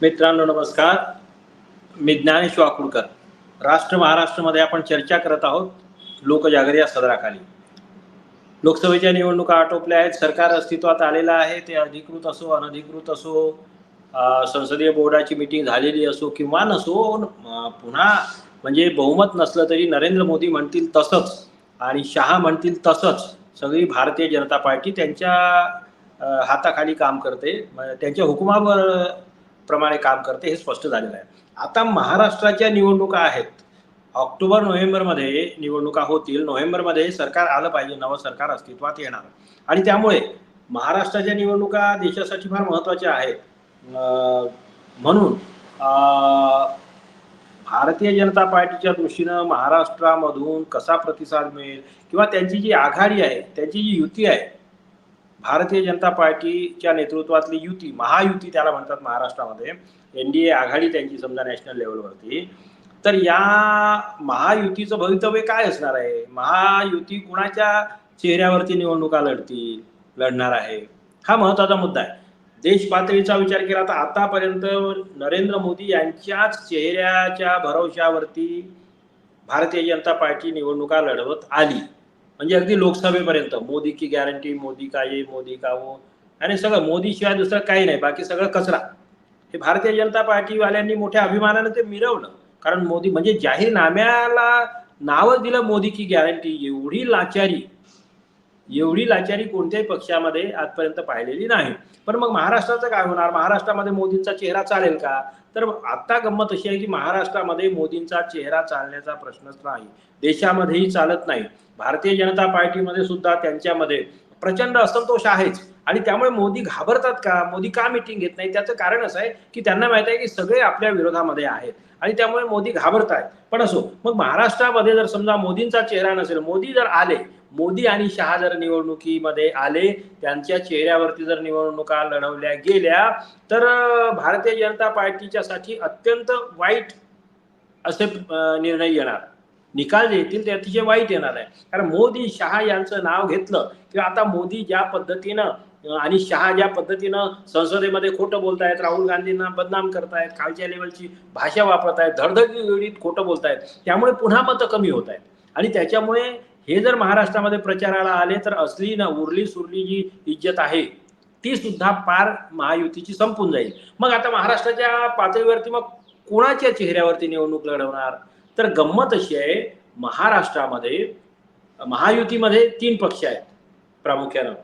मित्रांनो नमस्कार. मी ज्ञानेश वाकुडकर. राष्ट्र महाराष्ट्रमध्ये आपण चर्चा करत आहोत. लोकजागरी या सदराखाली. लोकसभेच्या निवडणुका आटोपल्या आहेत. सरकार अस्तित्वात आलेलं आहे. ते अधिकृत असो अनधिकृत असो संसदीय बोर्डाची मिटिंग झालेली असो किंवा नसो पुन्हा म्हणजे बहुमत नसलं तरी नरेंद्र मोदी म्हणतील तसंच आणि शहा म्हणतील तसंच सगळी भारतीय जनता पार्टी त्यांच्या हाताखाली काम करते. त्यांच्या हुकुमावर प्रमाणे काम करते हे स्पष्ट झालेलं आहे. आता महाराष्ट्राच्या निवडणुका आहेत. ऑक्टोबर नोव्हेंबरमध्ये निवडणुका होतील. नोव्हेंबरमध्ये सरकार आलं पाहिजे नवं सरकार अस्तित्वात येणार. आणि त्यामुळे महाराष्ट्राच्या निवडणुका देशासाठी फार महत्त्वाच्या आहेत. म्हणून भारतीय जनता पार्टीच्या दृष्टीनं महाराष्ट्रामधून कसा प्रतिसाद मिळेल किंवा त्यांची जी आघाडी आहे त्यांची जी युती आहे भारतीय जनता पार्टीच्या नेतृत्वातली युती महायुती त्याला म्हणतात महाराष्ट्रामध्ये. एन डी ए आघाडी त्यांची समजा नॅशनल लेवलवरती तर या महायुतीचं भवितव्य काय असणार आहे? महायुती कुणाच्या चेहऱ्यावरती निवडणुका लढतील लढणार आहे? हा महत्त्वाचा मुद्दा आहे. देश पातळीचा विचार केला तर आतापर्यंत नरेंद्र मोदी यांच्याच चेहऱ्याच्या भरवशावरती भारतीय जनता पार्टी निवडणुका लढवत आली. म्हणजे अगदी लोकसभेपर्यंत. मोदी की गॅरंटी मोदी का ये मोदी का वो आणि सगळं मोदीशिवाय दुसरं काही नाही. बाकी सगळं कचरा. हे भारतीय जनता पार्टीवाल्यांनी मोठ्या अभिमानानं ते मिरवलं. कारण मोदी म्हणजे जाहीरनाम्याला नावच दिलं मोदी की गॅरंटी एवढी लाचारी. एवढी लाचारी कोणत्याही पक्षामध्ये आजपर्यंत पाहिलेली नाही. पण मग महाराष्ट्राचं काय होणार? महाराष्ट्रामध्ये मोदींचा चेहरा चालेल का? तर आता गंमत अशी आहे की महाराष्ट्रामध्ये मोदींचा चेहरा चालण्याचा प्रश्नच नाही. देशामध्येही चालत नाही. भारतीय जनता पार्टीमध्ये सुद्धा त्यांच्यामध्ये प्रचंड असंतोष आहेच. आणि त्यामुळे मोदी घाबरतात का? मोदी का मिटिंग घेत नाही? त्याचं कारण असं आहे की त्यांना माहीत आहे की सगळे आपल्या विरोधामध्ये आहेत. आणि त्यामुळे मोदी घाबरत आहेत पण असो मग महाराष्ट्रामध्ये जर समजा मोदींचा चेहरा नसेल मोदी जर आले मोदी आणि शहा जर निवडणुकीमध्ये आले त्यांच्या चेहऱ्यावरती जर निवडणुका लढवल्या गेल्या तर भारतीय जनता पार्टीच्या साठी अत्यंत वाईट असे निर्णय येणार. निकाल जे येतील ते अतिशय वाईट येणार आहे. कारण मोदी शहा यांचं नाव घेतलं किंवा आता मोदी ज्या पद्धतीनं आणि शहा ज्या पद्धतीनं संसदेमध्ये खोटं बोलतायत राहुल गांधींना बदनाम करतायत खालच्या लेवलची भाषा वापरत आहेत धडधडीत खोटं बोलतायत त्यामुळे पुन्हा मतं कमी होत आहेत. आणि त्याच्यामुळे हे जर महाराष्ट्रामध्ये प्रचाराला आले तर असली ना उरली सुरली जी इज्जत आहे ती सुद्धा पार महायुतीची संपून जाईल. मग आता महाराष्ट्राच्या पातळीवरती मग कोणाच्या चेहऱ्यावरती निवडणूक लढवणार? तर गंमत अशी आहे महाराष्ट्रामध्ये महायुतीमध्ये तीन पक्ष आहेत प्रामुख्यानं.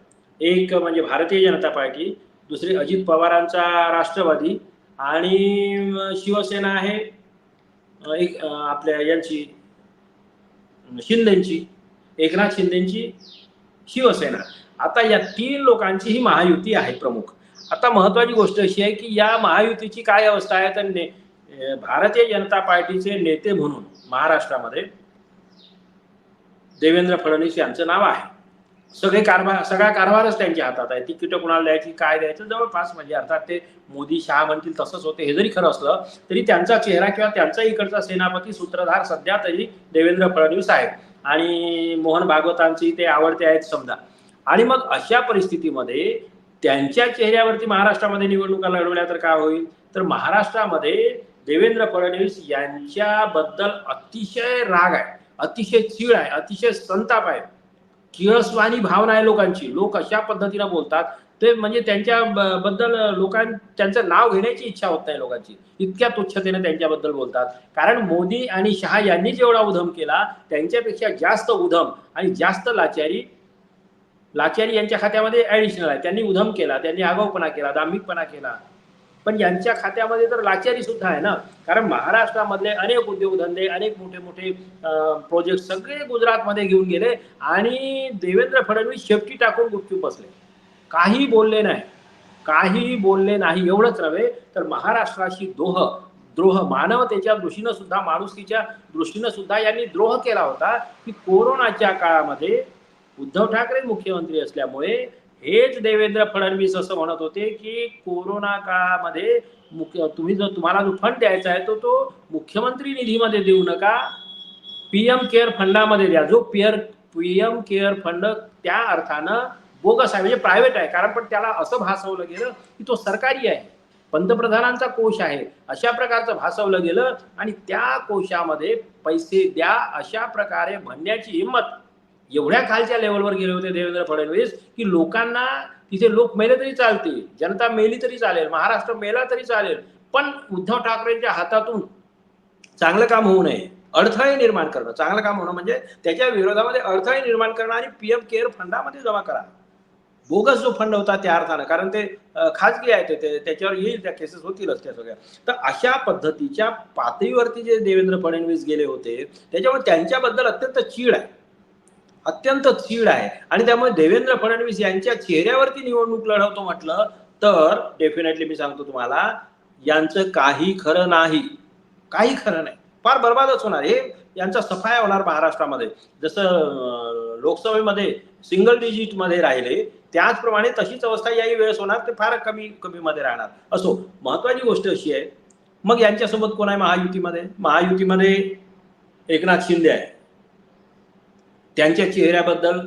एक म्हणजे भारतीय जनता पार्टी दुसरी अजित पवारांचा राष्ट्रवादी आणि शिवसेना आहे एक आपल्या यांची अं, शिंदेची. एकनाथ शिंदेची शिवसेना आता या तीन लोकांची ही महायुती आहे प्रमुख. आता महत्वाची गोष्ट अशी आहे की या महायुतीची काय अवस्था आहे? तर ने- भारतीय जनता पार्टीचे नेते म्हणून महाराष्ट्रामध्ये देवेंद्र फडणवीस यांचं नाव आहे. सगळे कारभार सगळा कारभारच त्यांच्या हातात आहे. तिकीट कुणाला द्यायची काय द्यायचं? जवळपास म्हणजे अर्थात ते मोदी शहा म्हणतील तसंच होते. हे जरी खरं असलं तरी त्यांचा चेहरा किंवा त्यांचा इकडचा सेनापती सूत्रधार सध्या तरी देवेंद्र फडणवीस आहे आणि मोहन भागवतांची ते आवडते आहेत समजा. आणि मग अशा परिस्थितीमध्ये त्यांच्या चेहऱ्यावरती महाराष्ट्रामध्ये निवडणुका लढवल्या तर काय होईल? तर महाराष्ट्रामध्ये देवेंद्र फडणवीस यांच्याबद्दल अतिशय राग आहे अतिशय चीळ आहे अतिशय संताप आहे. किळसवाणी भावना आहे लोकांची. लोक अशा पद्धतीनं बोलतात. ते म्हणजे त्यांच्या बद्दल लोकां त्यांचं नाव घेण्याची इच्छा होत नाही लोकांची. इतक्या तुच्छतेने त्यांच्याबद्दल बोलतात. कारण मोदी आणि शहा यांनी जेवढा उधम केला त्यांच्यापेक्षा जास्त उधम आणि जास्त लाचारी लाचारी यांच्या खात्यामध्ये ऍडिशनल आहे. त्यांनी उधम केला त्यांनी आगाऊपणा केला दांभिकपणा केला. पण यांच्या खात्यामध्ये तर लाचारी सुद्धा आहे ना? कारण महाराष्ट्रामधले अनेक उद्योगधंदे अनेक मोठे मोठे प्रोजेक्ट सगळे गुजरातमध्ये घेऊन गेले आणि देवेंद्र फडणवीस शेपटी टाकून गुपचूप बसले. काही बोलले नाही. काहीही बोलले नाही. एवढंच नव्हे तर महाराष्ट्राशी दोह द्रोह मानवतेच्या दृष्टीनं सुद्धा माणुसकीच्या दृष्टीनं सुद्धा यांनी द्रोह केला होता की कोरोनाच्या काळामध्ये उद्धव ठाकरे मुख्यमंत्री असल्यामुळे हेच देवेंद्र फडणवीस असं म्हणत होते की कोरोना काळामध्ये मुख्य तुम्ही जर तुम्हाला जो फंड द्यायचा आहे तो तो मुख्यमंत्री निधीमध्ये देऊ नका. पीएम केअर फंडामध्ये द्या. जो पिअर पीएम केअर फंड त्या अर्थानं बोगस आहे म्हणजे प्रायव्हेट आहे. कारण पण त्याला असं भासवलं गेलं की तो सरकारी आहे. पंतप्रधानांचा कोश आहे. अशा प्रकारचं भासवलं गेलं आणि त्या कोशामध्ये पैसे द्या अशा प्रकारे म्हणण्याची हिंमत एवढ्या खालच्या लेवलवर गेले होते देवेंद्र फडणवीस की लोकांना तिथे लोक मेले तरी चालते जनता मेली तरी चालेल. महाराष्ट्र मेला तरी चालेल. पण उद्धव ठाकरेंच्या हातातून चांगलं काम होऊ नये. अडथळे निर्माण करणं. चांगलं काम होणं म्हणजे त्याच्या विरोधामध्ये अडथळे निर्माण करणं आणि पीएम केअर फंडामध्ये जमा करा. बोगस जो फंड होता त्या अर्थानं कारण ते खाजगी आहेत ते- ते त्याच्यावर येईल त्या केसेस होतीलच त्या सगळ्या. तर अशा पद्धतीच्या पातळीवरती जे देवेंद्र फडणवीस गेले होते त्याच्यामुळे त्यांच्याबद्दल अत्यंत चीड आहे. अत्यंत चीड आहे. आणि त्यामुळे देवेंद्र फडणवीस यांच्या चेहऱ्यावरती निवडणूक लढवतो म्हटलं तर डेफिनेटली मी सांगतो तुम्हाला यांचं काही खरं नाही. काही खरं नाही. फार बर्बादच होणार. हे यांचा सफाया होणार महाराष्ट्रामध्ये. जसं लोकसभेमध्ये सिंगल डिजिटमध्ये राहिले त्याचप्रमाणे तशीच अवस्था याही वेळेस होणार ते फार कमी कमीमध्ये राहणार. असो महत्वाची गोष्ट अशी आहे मग यांच्यासोबत कोण आहे महायुतीमध्ये? महायुतीमध्ये एकनाथ शिंदे आहे. त्यांच्या चेहऱ्याबद्दल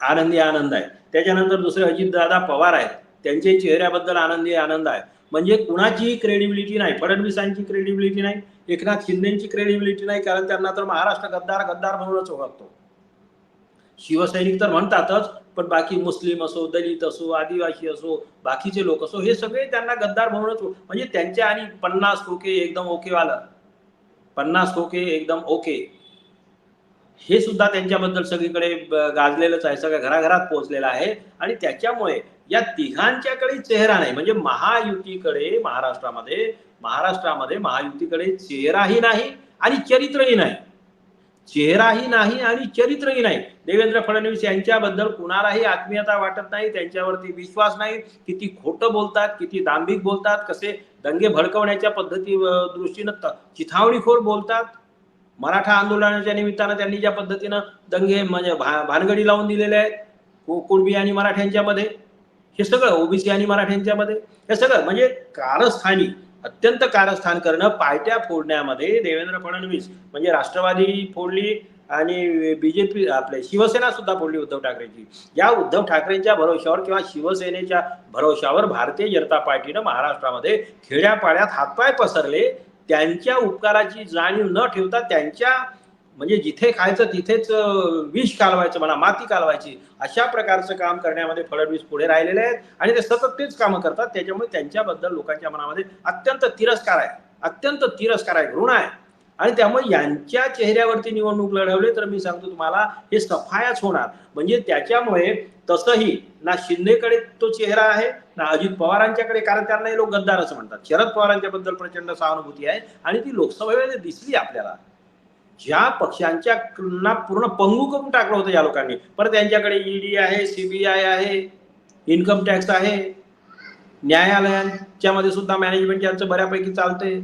आनंदी आनंद आहे. त्याच्यानंतर दुसरे अजितदादा पवार आहेत. त्यांच्या चेहऱ्याबद्दल आनंदी आनंद आहे. म्हणजे कुणाचीही क्रेडिबिलिटी नाही. फडणवीसांची क्रेडिबिलिटी नाही. एकनाथ शिंदेची क्रेडिबिलिटी नाही. कारण त्यांना तर महाराष्ट्र गद्दार गद्दार म्हणूनच ओळखतो. शिवसैनिक तर म्हणतातच पण बाकी मुस्लिम असो दलित असो आदिवासी असो बाकीचे लोक असो हे सगळे त्यांना गद्दार म्हणूनच म्हणजे त्यांच्या आणि पन्नास खोके एकदम ओकेवाला पन्नास खोके एकदम ओके हे सुद्धा त्यांच्याबद्दल सगळीकडे गाजलेलंच आहे सगळ्या घराघरात पोहोचलेलं आहे. आणि त्याच्यामुळे या तिघांच्याकडे चेहरा नाही म्हणजे महायुतीकडे महाराष्ट्रामध्ये महाराष्ट्रामध्ये महायुतीकडे चेहराही नाही आणि चरित्रही नाही. चेहराही नाही आणि चरित्रही नाही. देवेंद्र फडणवीस यांच्याबद्दल कुणालाही आत्मीयता वाटत नाही त्यांच्यावरती विश्वास नाही. किती खोटं बोलतात किती दांभिक बोलतात कसे दंगे भडकवण्याच्या पद्धती दृष्टीनं चिथावणीखोर बोलतात. मराठा आंदोलनाच्या निमित्तानं त्यांनी ज्या पद्धतीनं दंगे म्हणजे भा- भानगडी लावून दिलेले आहेत कुणबी आणि मराठ्यांच्यामध्ये. हे सगळं ओबीसी आणि मराठ्यांच्यामध्ये. हे सगळं म्हणजे कारस्थानी अत्यंत कारस्थान करणं पायट्या फोडण्यामध्ये देवेंद्र फडणवीस म्हणजे राष्ट्रवादी फोडली आणि बीजेपी आपले शिवसेना सुद्धा फोडली उद्धव ठाकरेची. या उद्धव ठाकरेंच्या भरोशावर किंवा शिवसेनेच्या भरोशावर भारतीय जनता पार्टीनं महाराष्ट्रामध्ये खेड्यापाड्यात हातपाय पसरले. त्यांच्या उपकाराची जाणीव न ठेवता त्यांच्या म्हणजे जिथे खायचं तिथेच विष कालवायचं म्हणा माती कालवायची अशा प्रकारचं काम करण्यामध्ये फडणवीस पुढे राहिलेले आहेत. आणि ते सतत तेच कामं करतात. त्याच्यामुळे त्यांच्याबद्दल लोकांच्या मनामध्ये अत्यंत तिरस्कार आहे. अत्यंत तिरस्कार आहे घृण आहे. आणि त्यामुळे यांच्या चेहऱ्यावरती निवडणूक लढवले तर मी सांगतो तुम्हाला हे सफायाच होणार. म्हणजे त्याच्यामुळे तसंही ना शिंदेकडे तो चेहरा आहे ना अजित पवारांच्याकडे कारण त्यांना लोक गद्दार असं म्हणतात. शरद पवारांच्या बद्दल प्रचंड सहानुभूती आहे आणि ती लोकसभेमध्ये दिसली आपल्याला. ज्या पक्षांच्या पूर्ण पंगू करून टाकलं होतं या लोकांनी. परत त्यांच्याकडे ईडी आहे सीबीआय आहे इन्कम टॅक्स आहे. न्यायालयांच्या मध्ये सुद्धा मॅनेजमेंट यांचं बऱ्यापैकी चालते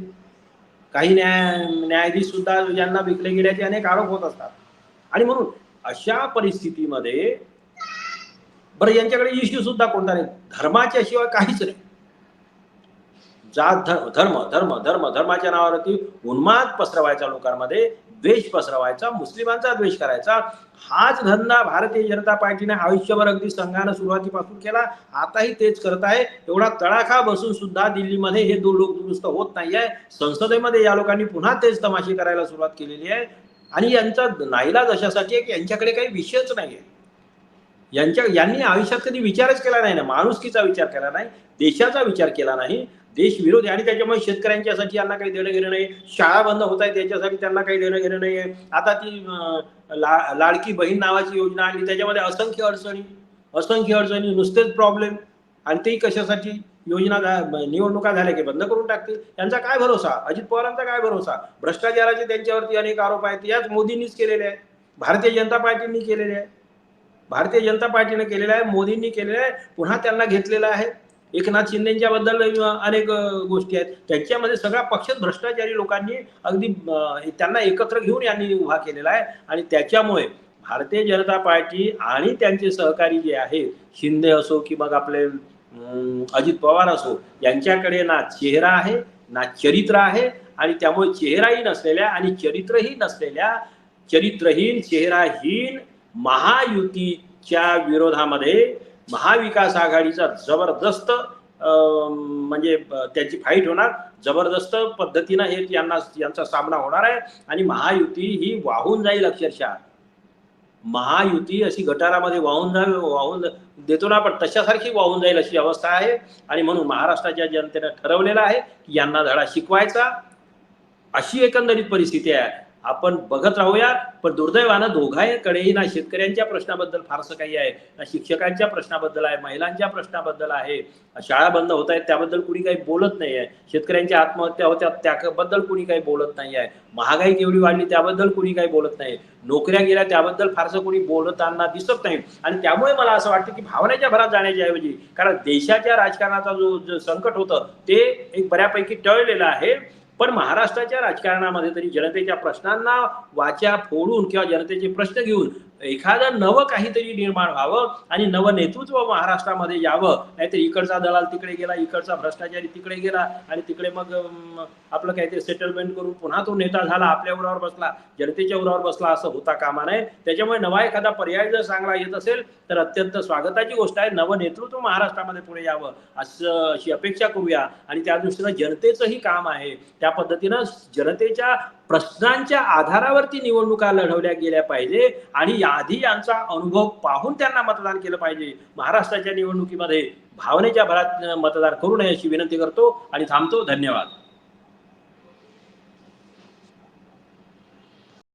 काही न्याय न्यायाधीश सुद्धा ज्यांना विकले गेल्याचे अनेक आरोप होत असतात. आणि म्हणून अशा परिस्थितीमध्ये बरं यांच्याकडे इश्यू सुद्धा कोणता नाही. धर्माच्या शिवाय काहीच नाही. जात धर्म धर्म धर्म धर्म धर्माच्या नावावरती उन्माद पसरवायचा लोकांमध्ये द्वेष पसरवायचा मुस्लिमांचा द्वेष करायचा. हाच धंदा भारतीय जनता पार्टीने आयुष्यभर अगदी संघानं सुरुवातीपासून केला. आताही तेच करत आहे. एवढा तडाखा बसून सुद्धा दिल्लीमध्ये हे दोन लोक दुरुस्त होत नाही आहे संसदेमध्ये या लोकांनी पुन्हा तेच तमाशे करायला सुरुवात केलेली आहे. आणि यांचा नाईलाज अशासाठी आहे की यांच्याकडे काही विषयच नाही आहे यांच्या यांनी आयुष्यात कधी विचारच केला नाही ना. माणुसकीचा विचार केला नाही. देशाचा विचार केला नाही. देशविरोधी आणि त्याच्यामुळे शेतकऱ्यांच्यासाठी यांना काही देणं घेणं नाही. शाळा बंद होत आहे त्याच्यासाठी त्यांना काही देणं घेणं नाही आहे आता ती ला लाडकी बहीण नावाची योजना आली त्याच्यामध्ये असंख्य अडचणी असंख्य अडचणी नुसतेच प्रॉब्लेम आणि तेही कशासाठी? योजना झा- निवडणुका झाल्या की बंद करून टाकतील. यांचा काय भरोसा? अजित पवारांचा काय भरोसा? भ्रष्टाचाराचे त्यांच्यावरती अनेक आरोप आहेत. याच मोदींनीच केलेले आहेत. भारतीय जनता पार्टींनी केलेले आहे भारतीय जनता पार्टीने केलेलं आहे मोदींनी केलेलं आहे. पुन्हा त्यांना घेतलेलं आहे. एकनाथ शिंदेच्या बद्दल अनेक गोष्टी आहेत. त्यांच्यामध्ये सगळा पक्षच भ्रष्टाचारी लोकांनी अगदी त्यांना एकत्र घेऊन यांनी उभा केलेला आहे. आणि त्याच्यामुळे भारतीय जनता पार्टी आणि त्यांचे सहकारी जे आहे शिंदे असो की मग आपले अजित पवार असो यांच्याकडे ना चेहरा आहे ना चरित्र आहे. आणि त्यामुळे चेहराही नसलेल्या आणि चरित्रही नसलेल्या चरित्रहीन चेहराहीन महायुतीच्या विरोधामध्ये महाविकास आघाडीचा जबरदस्त म्हणजे त्याची त्यांची फाईट होणार. जबरदस्त पद्धतीनं हे यांना यांचा सामना होणार आहे. आणि महायुती ही वाहून जाईल अक्षरशः. महायुती अशी गटारामध्ये वाहून जा वाहून देतो ना आपण तशासारखी वाहून जाईल अशी अवस्था आहे. आणि म्हणून महाराष्ट्राच्या जनतेनं ठरवलेलं आहे की यांना धडा शिकवायचा. अशी एकंदरीत परिस्थिती आहे. आपण बघत राहूया पण दुर्दैवानं दोघांकडेही ना शेतकऱ्यांच्या प्रश्नाबद्दल फारसं काही आहे ना शिक्षकांच्या प्रश्नाबद्दल आहे महिलांच्या प्रश्नाबद्दल आहे. शाळा बंद होत आहेत त्याबद्दल कुणी काही बोलत नाही आहे. शेतकऱ्यांच्या आत्महत्या होत्या त्याबद्दल कुणी काही बोलत नाही आहे. महागाई केवढी वाढली त्याबद्दल कुणी काही बोलत नाही. नोकऱ्या गेल्या त्याबद्दल फारसं कुणी बोलताना दिसत नाही. आणि त्यामुळे मला असं वाटतं की भावनेच्या भरात जाण्याच्या ऐवजी कारण देशाच्या राजकारणाचा जो जो संकट होतं ते एक बऱ्यापैकी टळलेलं आहे. पण महाराष्ट्राच्या राजकारणामध्ये तरी जनतेच्या प्रश्नांना वाचा फोडून किंवा जनतेचे प्रश्न घेऊन एखादं नवं काहीतरी निर्माण व्हावं आणि नवं नेतृत्व महाराष्ट्रामध्ये यावं नाहीतर इकडचा दलाल तिकडे गेला इकडचा भ्रष्टाचारी तिकडे गेला आणि तिकडे मग आपलं काहीतरी सेटलमेंट करून पुन्हा तो नेता झाला आपल्या उरावर बसला जनतेच्या उरावर बसला असं होता कामा नये. त्याच्यामुळे नवा एखादा पर्याय जर चांगला येत असेल तर अत्यंत स्वागताची गोष्ट आहे नवं नेतृत्व महाराष्ट्रामध्ये पुढे यावं असं अशी अपेक्षा करूया. आणि त्या दृष्टीनं जनतेचंही काम आहे. त्या पद्धतीनं जनतेच्या प्रश्नांच्या आधारावरती निवडणुका लढवल्या गेल्या पाहिजे आणि याआधी यांचा अनुभव पाहून त्यांना मतदान केलं पाहिजे. महाराष्ट्राच्या निवडणुकीमध्ये भावनेच्या भरात मतदान करू नये अशी विनंती करतो आणि थांबतो. धन्यवाद.